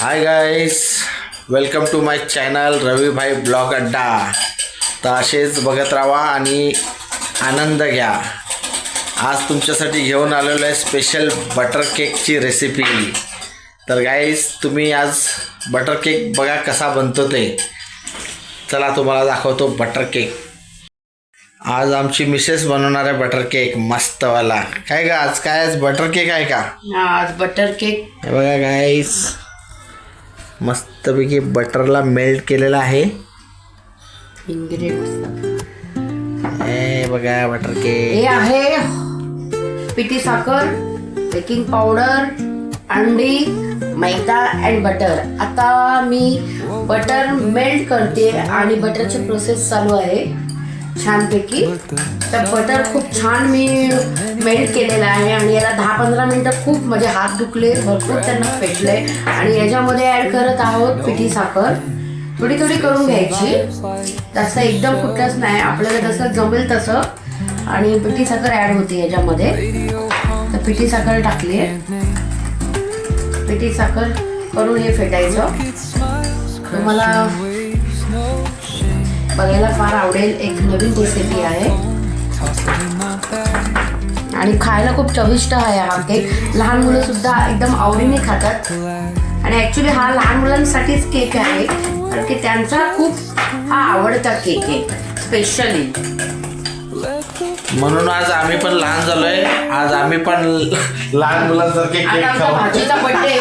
Hi guys welcome to my channel Ravibhai blog adda तर असेच बघत राहा आणि आनंद घ्या. आज तुमच्यासाठी घेऊन आलेलो आहे स्पेशल बटर केकची रेसिपी तर गाईस तुम्ही आज बटर केक बघा कसा बनतो ते. चला तुम्हाला दाखवतो बटर केक आज आमची मिसेस बनवणार आहे बटर केक मस्तवाला. काय का आज काय आज बटर केक आहे का? आज बटर केक बघा गाईस मस्तपैकी बटरला मेल्ट केलेला आहे. हे बघा बटर हे केक आहे पिठी साखर बेकिंग पावडर अंडी मैदा अँड बटर आता मी बटर मेल्ट करते आणि बटरची प्रोसेस चालू आहे. छानपैकी. तर बटर खूप छान मी मेल्ट केलेलं आहे आणि याला दहा पंधरा मिनटं खूप म्हणजे हात दुखले भरपूर त्यांना पेटले आणि याच्यामध्ये ॲड करत आहोत पिठी साखर. थोडी थोडी करून घ्यायची. तसं एकदम कुठलंच नाही. आपल्याला जसं जमेल तसं. आणि पिठी साखर ॲड होते याच्यामध्ये. तर पिठी साखर टाकली. आहे पिठी साखर करून हे फेटायचं. तुम्हाला बघायला फार आवडेल. एक नवीन रेसिपी आहे. आणि खायला खूप चविष्ट आहे हा केक लहान मुलं सुद्धा एकदम आवडीने खातात. आणि ऍक्च्युली हा लहान मुलांसाठीच केक आहे. कारण की त्यांचा खूप हा आवडता केक आहे. स्पेशली म्हणून आज आम्ही पण लहान झालोय. आज आम्ही पण लहान मुलांसारखे केक खाऊ. भाजीचा बर्थडे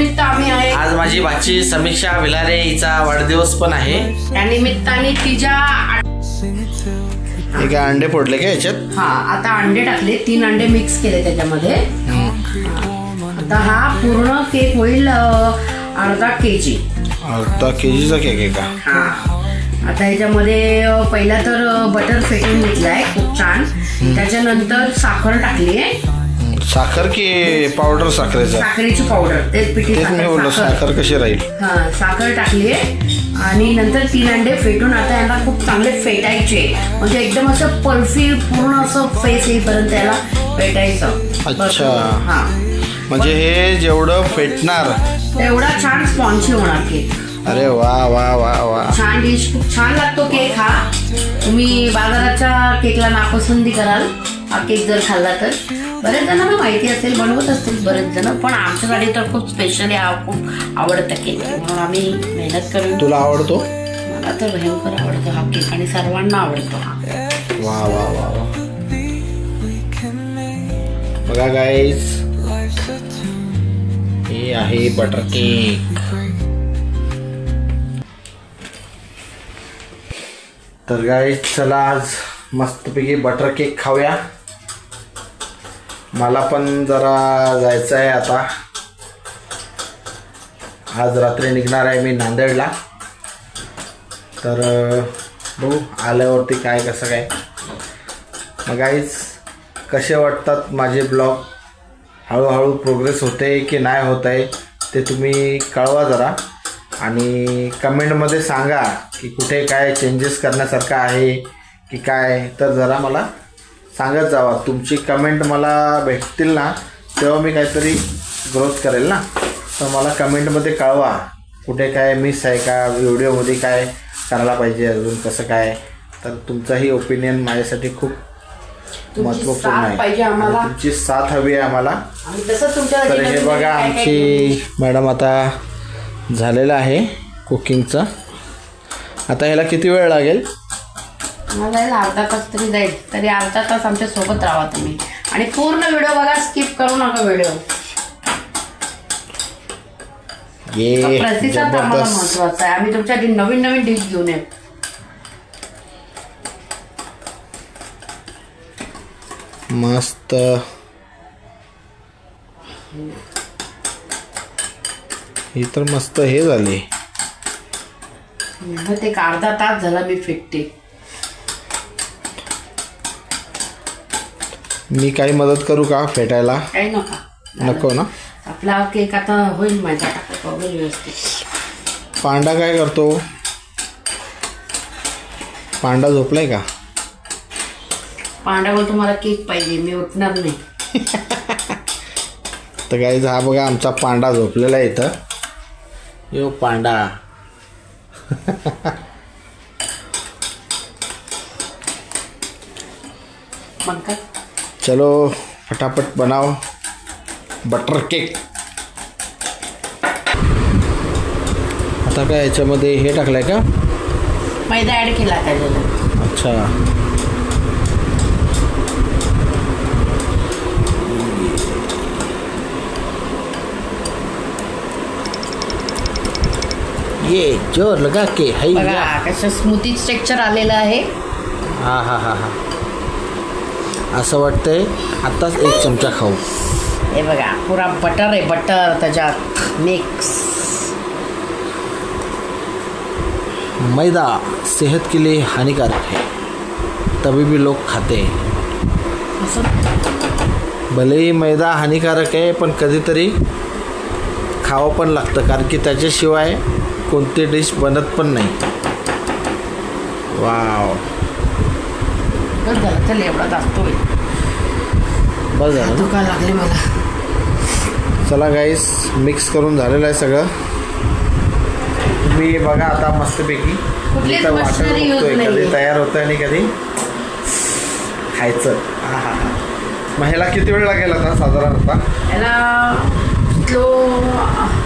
त्यानिमित्त आम्ही आहे. आज माझी भाची समीक्षा विलारे हिचा वाढदिवस पण आहे. त्या निमित्ताने तिच्या हे काय अंडे फोडले का याच्यात? हा आता अंडे टाकले. तीन अंडे मिक्स केले त्याच्यामध्ये. आता हा पूर्ण केक होईल अं, अर्धा के जी अर्धा के जीचा केक आहे का? हा. आता ह्याच्यामध्ये अ, पहिला तर बटर फेटून घेतलाय. खूप छान. त्याच्यानंतर साखर टाकली आहे साखर की पावडर साखरेचा? साखरेची पावडर ते पिठी तेच मी बोललो साखर. साखर कशी राहील? हा साखर टाकली आहे. आणि नंतर तीन अंडे फेटून आता यांना खूप चांगले फेटायचे. म्हणजे एकदम असं पर्फी पूर्ण असं फेस येईपर्यंत त्याला फेटायचं. अच्छा. हा. म्हणजे हे जेवढं फेटणार. एवढा छान स्पॉन्ची होणार केक अरे वा वा वा वा. छान डिश खूप छान लागतो केक हा. तुम्ही बाजाराच्या केकला नापसंती कराल. हा केक जर खाल्ला तर. बरेच जणांना माहिती असेल बनवत असतील बरेच जण पण आमच्यासाठी तर खूप स्पेशली हा खूप आवडता केक. म्हणून आम्ही मेहनत करून तुला आवडतो? मला तर भयंकर आवडतो हा केक आणि सर्वांना आवडतो हा. वा वा वा वा. बघा गाईस हे आहे बटर केक तर गाईस चला आज मस्तपैकी बटर केक खाऊया. मला पण जरा जायचं आहे आता. आज रात्री निघणार आहे मी नांदेडला. तर बघू आल्यावरती काय कसं काय. मग आईच कसे वाटतात माझे ब्लॉग? हळूहळू प्रोग्रेस होते की नाही होत आहे ते तुम्ही कळवा जरा. आणि कमेंटमध्ये सांगा की कुठे काय चेंजेस करण्यासारखं आहे की काय तर जरा मला सांगत जावा. तुमची कमेंट मला भेटतील ना तेव्हा मी काहीतरी ग्रोथ करेल ना. तर मला कमेंटमध्ये कळवा कुठे काय मिस आहे का व्हिडिओमध्ये काय करायला पाहिजे अजून कसं काय? तर तुमचाही ओपिनियन माझ्यासाठी खूप महत्त्वपूर्ण आहे. आणि तुमची साथ हवी आहे आम्हाला. तर हे बघा आमची मॅडम आता झालेलं आहे कुकिंगचं. आता ह्याला किती वेळ लागेल? मला यायला अर्धा तास तरी जाईल. तरी अर्धा तास आमच्यासोबत राहा तुम्ही. आणि पूर्ण व्हिडिओ बघा स्किप करू नका व्हिडिओ. ये प्रतिसाद आम्हाला महत्त्वाचा आहे. आम्ही तुमच्यासाठी नवीन नवीन डिश घेऊन येत मस्त. ही तर मस्त हे झाली. ते अर्धा तास झाला मी फिटते. मी काही मदत करू का फेटायला काही नका. नको ना? आपला केक आता होईल व्यवस्थित. पांडा काय करतो? पांडा झोपलाय का? पांड्यावर तुम्हाला केक पाहिजे मी उठणार नाही. तर काही हा बघा आमचा पांडा झोपलेला आहे इथं. यो पांडा. मग काय? चलो फटाफट बनाओ बटर केक। आता काय याच्यामध्ये हे टाकलंय का? मैदा ऍड केला त्याच्यात. अच्छा. ये ज़ोर लगा के है बघा कसं स्मूथी टेक्स्चर आलेलं आहे. हा हा हा हा. असं वाटतंय. आताच एक चमचा खाऊ. हे बघा पुरा बटर आहे बटर त्याच्यात मिक्स मैदा सेहत के लिए हानिकारक है. तभी भी लोग खाते हैं. भलेही मैदा हानिकारक आहे पण कधीतरी खावं पण लागतं कारण की त्याच्याशिवाय कोणती डिश बनत पण नाही. वाव बस झालं चल एवढा जास्तोय बस झालं. ना? दुखा लागले मला. चला गाईस मिक्स करून झालेलं आहे सगळं. तुम्ही बघा आता मस्तपैकी. नाहीये. तयार होतं आणि कधी? खायचं. हा हा हा. मग ह्याला किती वेळ लागेल आता साधारण आता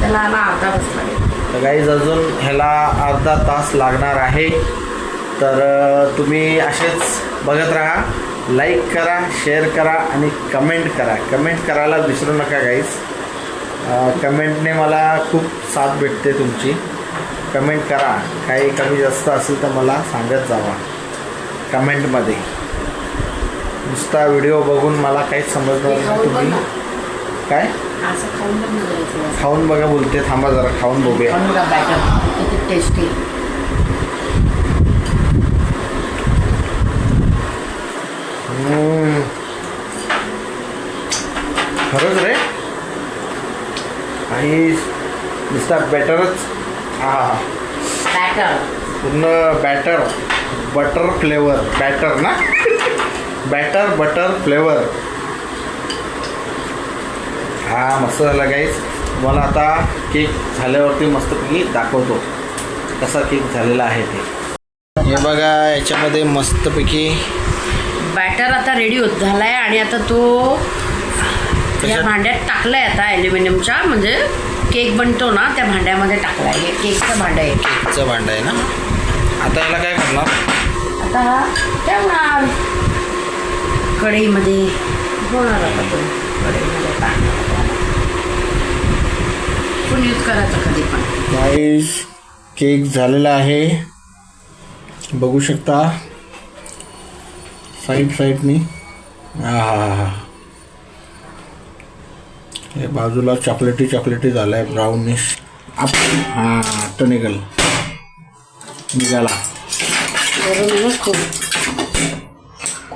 त्याला अर्धा तास लागेल. तर गाईज अजून ह्याला अर्धा तास लागणार आहे. तर तुम्ही असेच बघत राहा लाईक करा शेअर करा आणि कमेंट करा. कमेंट करायला विसरू नका गाईज कमेंटने मला खूप साथ भेटते तुमची. कमेंट करा. काही कमी जास्त असेल तर मला सांगत जावा. कमेंटमध्ये नुसता व्हिडिओ बघून मला काहीच समजणार नाही तुम्ही. काय? खाऊन बघा बोलते. थांबा जरा खाऊन बघूया. टेस्टी खरंच रे. आणि नुसता बॅटरच हा बॅटर पूर्ण बॅटर बटर फ्लेवर बॅटर ना? बॅटर बटर फ्लेवर हा मस्त झाला गाईज मला आता केक झाल्यावरती मस्तपैकी दाखवतो कसा केक झालेला आहे ते. हे बघा याच्यामध्ये मस्तपैकी बॅटर आता रेडी होत झालाय आणि आता तो या? भांड्यात टाकलाय आता ॲल्युमिनियमच्या म्हणजे केक बनतो ना त्या भांड्यामध्ये टाकलाय. हे केकचं भांडं आहे. केकचं भांडं आहे ना? आता याला काय करणार? आता हा ठेवणार कढईमध्ये होणार आता तो. कढईमध्ये टाकणार पण यूज करायचा कधी पण? केक झालेला आहे. बघू शकता. साईड साईडनी हा हा हा हा बाजूला चॉकलेटी चॉकलेटी झालं आहे ब्राउनिश आप हां तो निघाल. गरम ना खूप.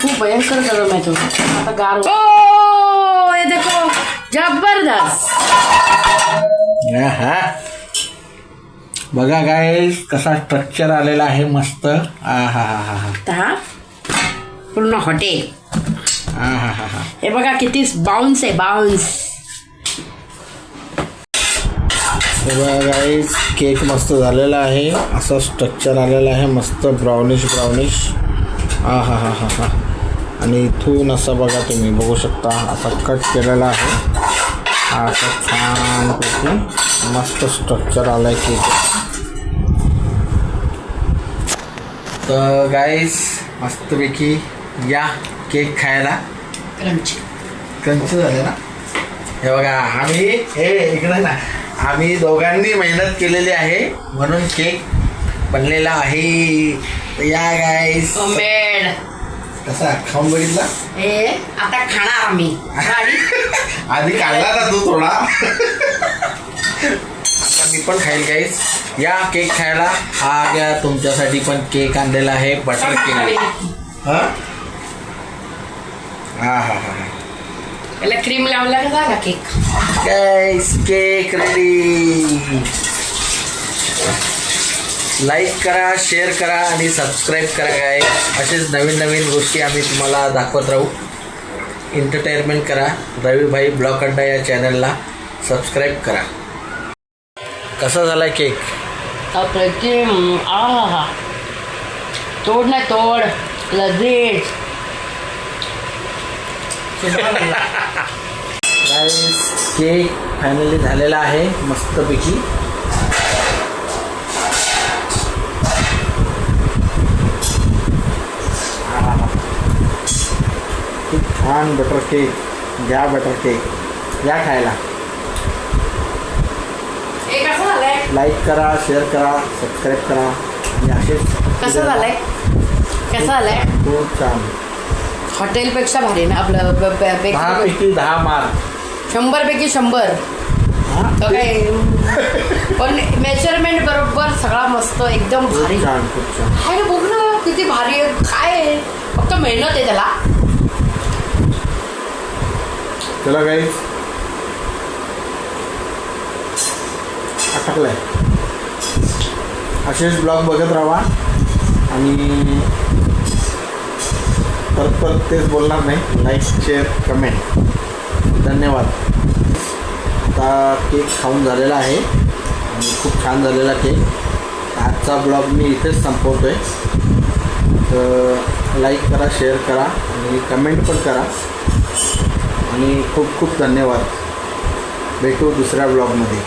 खूप भयंकर गरम आहे तो. आता गार ओ हे देखो जबरदस्त. हा बघा गाईस कसा स्ट्रक्चर आलेला आहे मस्त. आ हा हा हा हा हा पूर्ण हॉटेल हा हा हा हा हे बघा किती बाउन्स आहे बाउन्स हे बघा गाईस केक मस्त झालेला आहे. असं स्ट्रक्चर आलेलं आहे. मस्त ब्राउनिश ब्राउनिश हा हा हा हा हा. आणि इथून असं बघा तुम्ही बघू शकता. असा कट केलेला आहे. हा असं छानपैकी मस्त स्ट्रक्चर आलं आहे केक तर गाईस मस्तपैकी या केक खायला. क्रंची कंच झाले ना? हे बघा आम्ही हे इकडे ना. आम्ही दोघांनी मेहनत केलेली आहे म्हणून केक बनलेला आहे. या गाईस मेड कसा? खाऊन बघितला? हे आता खाणार आम्ही. आधी काढला ना तू थोडा. आता मी पण खाईल गाईस या केक खायला हा घ्या तुमच्यासाठी पण केक आणलेला आहे बटर केक हा? हा हा हा. याला क्रीम लावला का झाला cake guys cake ready like करा शेअर करा आणि सबस्क्राईब करा काय असेच नवीन नवीन गोष्टी आम्ही तुम्हाला दाखवत राहू. एंटरटेनमेंट करा. रवीभाई ब्लॉक अड्डा या चॅनलला सबस्क्राईब करा. कसा झालाय केक अप्रतिम आहा तोड नाही तोड. लजीज केक फायनली झालेला आहे मस्तपैकी. खूप छान बटर केक घ्या बटर केक या खायला. लाईक करा शेअर करा सबस्क्राईब करा. आणि असेच कसं झालंय? कसं झालंय? खूप छान. हॉटेलपेक्षा भारी ना आपलं ब- ब- दहा bakery- पैकी दहा मार्क शंभर. पैकी शंभर काय? पण मेजरमेंट बरोबर सगळा मस्त एकदम भारी. खूप छान खूप छान. हाय ना बघ ना किती भारी आहे. काय आहे? फक्त मेहनत आहे त्याला. चला गाईज अटकलाय असेच ब्लॉग बघत राहा. आणि परत परत तेच बोलणार नाही. लाईक शेअर कमेंट धन्यवाद. आता केक खाऊन झालेला आहे. आणि खूप छान झालेला केक आजचा ब्लॉग मी इथेच संपवतो आहे तर लाईक करा शेअर करा आणि कमेंट पण करा. आणि खूप खूप धन्यवाद. भेटू दुसऱ्या ब्लॉगमध्ये